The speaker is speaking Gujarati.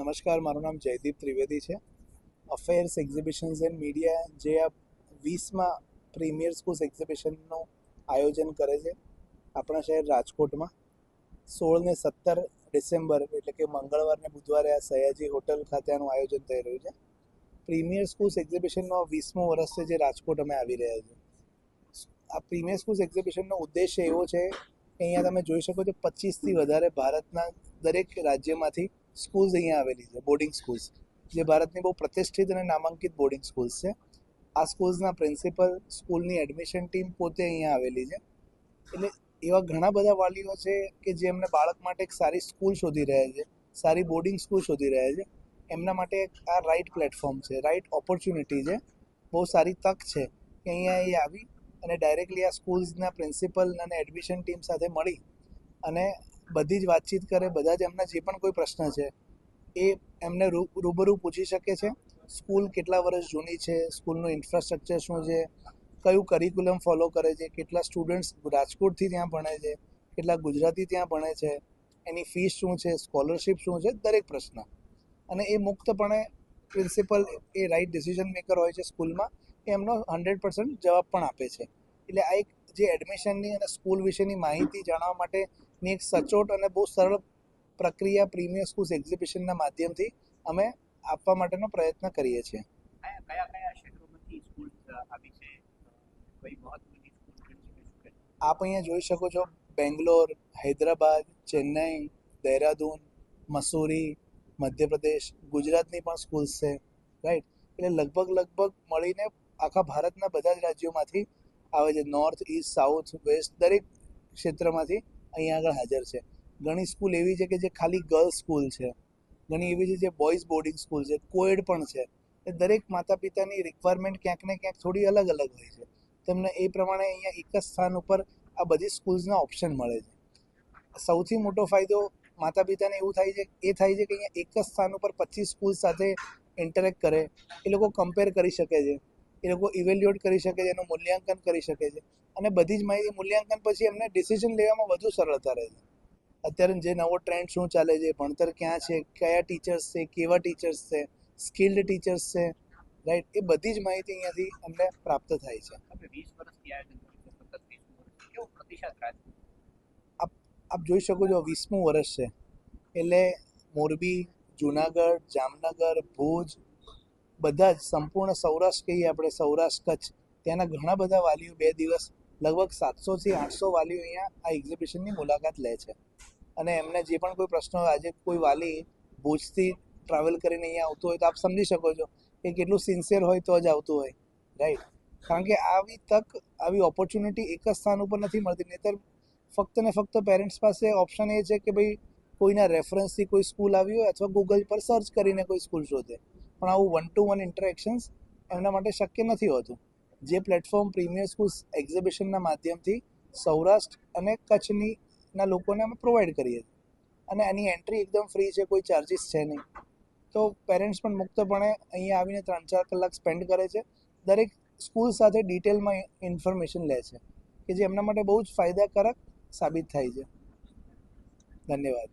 નમસ્કાર, મારું નામ જયદીપ ત્રિવેદી છે. અફેર્સ એક્ઝિબિશન્સ એન્ડ મીડિયા જે આ વીસમાં પ્રીમિયર સ્કૂલ્સ એક્ઝિબિશનનું આયોજન કરે છે આપણા શહેર રાજકોટમાં. સોળ ને સત્તર ડિસેમ્બર, એટલે કે મંગળવાર બુધવારે આ સયાજી હોટલ ખાતે આનું આયોજન થઈ રહ્યું છે. પ્રીમિયર સ્કૂલ્સ એક્ઝિબિશનનો વીસમું વર્ષ છે જે રાજકોટ અમે આવી રહ્યા છીએ. આ પ્રીમિયર સ્કૂલ્સ એક્ઝિબિશનનો ઉદ્દેશ્ય એવો છે કે અહીંયા તમે જોઈ શકો છો પચીસથી વધારે ભારતના દરેક રાજ્યમાંથી સ્કૂલ્સ અહીંયા આવેલી છે બોર્ડિંગ સ્કૂલ્સ જે ભારતની બહુ પ્રતિષ્ઠિત અને નામાંકિત બોર્ડિંગ સ્કૂલ્સ છે. આ સ્કૂલ્સના પ્રિન્સિપલ સ્કૂલની એડમિશન ટીમ પોતે અહીંયા આવેલી છે. એટલે એવા ઘણા બધા વાલીઓ છે કે જે એમને બાળક માટે એક સારી સ્કૂલ શોધી રહ્યા છે, સારી બોર્ડિંગ સ્કૂલ શોધી રહ્યા છે. એમના માટે આ રાઇટ પ્લેટફોર્મ છે રાઈટ ઓપોર્ચ્યુનિટી છે. બહુ સારી તક છે કે અહીંયા એ આવી અને ડાયરેક્ટલી આ સ્કૂલ્સના પ્રિન્સિપલ અને એડમિશન ટીમ સાથે મળી અને બધી જ વાતચીત કરે, બધા જ એમના જે પણ કોઈ પ્રશ્ન છે, એ એમને રૂબરૂ પૂછી શકે છે. સ્કૂલ કેટલા વર્ષ જૂની છે, સ્કૂલનું ઇન્ફ્રાસ્ટ્રક્ચર શું છે, કયું કરિક્યુલમ ફોલો કરે છે, કેટલા સ્ટુડન્ટ્સ રાજકોટથી ત્યાં ભણે છે, કેટલા ગુજરાતી ત્યાં ભણે છે, એની ફીસ શું છે સ્કોલરશિપ શું છે, દરેક પ્રશ્ન. અને એ મુક્તપણે પ્રિન્સિપલ એ રાઈટ ડિસિઝન મેકર હોય છે સ્કૂલમાં, એ એમનો હંડ્રેડ પર્સન્ટ જવાબ પણ આપે છે. એટલે આ એક જે એડમિશનની અને સ્કૂલ વિશેની માહિતી જાણવા માટેની એક સચોટ અને બહુ સરળ પ્રક્રિયા પ્રીમિયર સ્કૂલ્સ એક્ઝિબિશનના માધ્યમથી અમે આપવા માટેનો પ્રયત્ન કરીએ છીએ. આપ અહીંયા જોઈ શકો છો બેંગ્લોર હૈદરાબાદ ચેન્નઈ દહેરાદૂન મસૂરી મધ્યપ્રદેશ ગુજરાતની પણ સ્કૂલ્સ છે રાઈટ? એટલે લગભગ લગભગ મળીને આખા ભારતના બધા જ રાજ્યોમાંથી આવે છે. નોર્થ ઇસ્ટ સાઉથ વેસ્ટ દરેક ક્ષેત્રમાંથી અહીંયા આગળ હાજર છે. ઘણી સ્કૂલ એવી છે કે જે ખાલી ગર્લ્સ સ્કૂલ છે. ઘણી એવી છે જે બોયઝ બોર્ડિંગ સ્કૂલ છે. કોએડ પણ છે. એ દરેક માતા પિતાની રિક્વાયરમેન્ટ ક્યાંક ને ક્યાંક થોડી અલગ અલગ હોય છે. તેમને એ પ્રમાણે અહીંયા એક જ સ્થાન ઉપર આ બધી સ્કૂલ્સના ઓપ્શન મળે છે. સૌથી મોટો ફાયદો માતા પિતાને એવું થાય છે, એ થાય છે કે અહીંયા એક જ સ્થાન ઉપર પચીસ સ્કૂલ સાથે ઇન્ટરેક્ટ કરે. એ લોકો કમ્પેર કરી શકે છે. એ લોકો ઇવેલ્યુએટ કરી શકે છે એનું મૂલ્યાંકન કરી શકે છે. અને બધી જ માહિતી મૂલ્યાંકન પછી એમને ડિસિઝન લેવામાં વધુ સરળતા રહે છે. અત્યારે જે નવો ટ્રેન્ડ શું ચાલે છે ભણતર ક્યાં છે કયા ટીચર્સ છે કેવા ટીચર્સ છે સ્કિલ્ડ ટીચર્સ છે રાઈટ એ બધી જ માહિતી અહીંયાથી અમને પ્રાપ્ત થાય છે. રાજકોટ આપ જોઈ શકો છો વીસમું વર્ષ છે. એટલે મોરબી જુનાગઢ જામનગર ભુજ બધા જ સંપૂર્ણ સૌરાષ્ટ્ર કહીએ આપણે, સૌરાષ્ટ્ર કચ્છ, ત્યાંના ઘણા બધા વાલીઓ બે દિવસ, લગભગ સાતસોથી આઠસો વાલીઓ અહીંયા આ એક્ઝિબિશનની મુલાકાત લે છે. અને એમને જે પણ કોઈ પ્રશ્ન હોય, આજે કોઈ વાલી ભુજથી ટ્રાવેલ કરીને અહીંયા આવતું હોય તો આપ સમજી શકો છો કે કેટલું સિન્સિયર હોય તો જ આવતું હોય રાઈટ કારણ કે આવી તક, આવી ઓપોર્ચ્યુનિટી એક જ સ્થાન ઉપર નથી મળતી. નહીતર ફક્ત ને ફક્ત પેરેન્ટ્સ પાસે ઓપ્શન એ છે કે ભાઈ કોઈના રેફરન્સથી કોઈ સ્કૂલ આવી હોય અથવા ગૂગલ પર સર્ચ કરીને કોઈ સ્કૂલ શોધે. પણ આવું વન ટુ વન ઇન્ટરેક્શન્સ એમના માટે શક્ય નથી હોતું. જે પ્લેટફોર્મ પ્રીમિયર સ્કૂલ્સ એક્ઝિબિશનના માધ્યમથી સૌરાષ્ટ્ર અને કચ્છની ના લોકોને અમે પ્રોવાઈડ કરીએ. અને એની એન્ટ્રી એકદમ ફ્રી છે, કોઈ ચાર્જિસ છે નહીં. તો પેરેન્ટ્સ પણ મુક્તપણે અહીંયા આવીને ત્રણ ચાર કલાક સ્પેન્ડ કરે છે. દરેક સ્કૂલ સાથે ડિટેલમાં ઇન્ફોર્મેશન લે છે, કે જે એમના માટે બહુ જ ફાયદાકારક સાબિત થાય છે. ધન્યવાદ.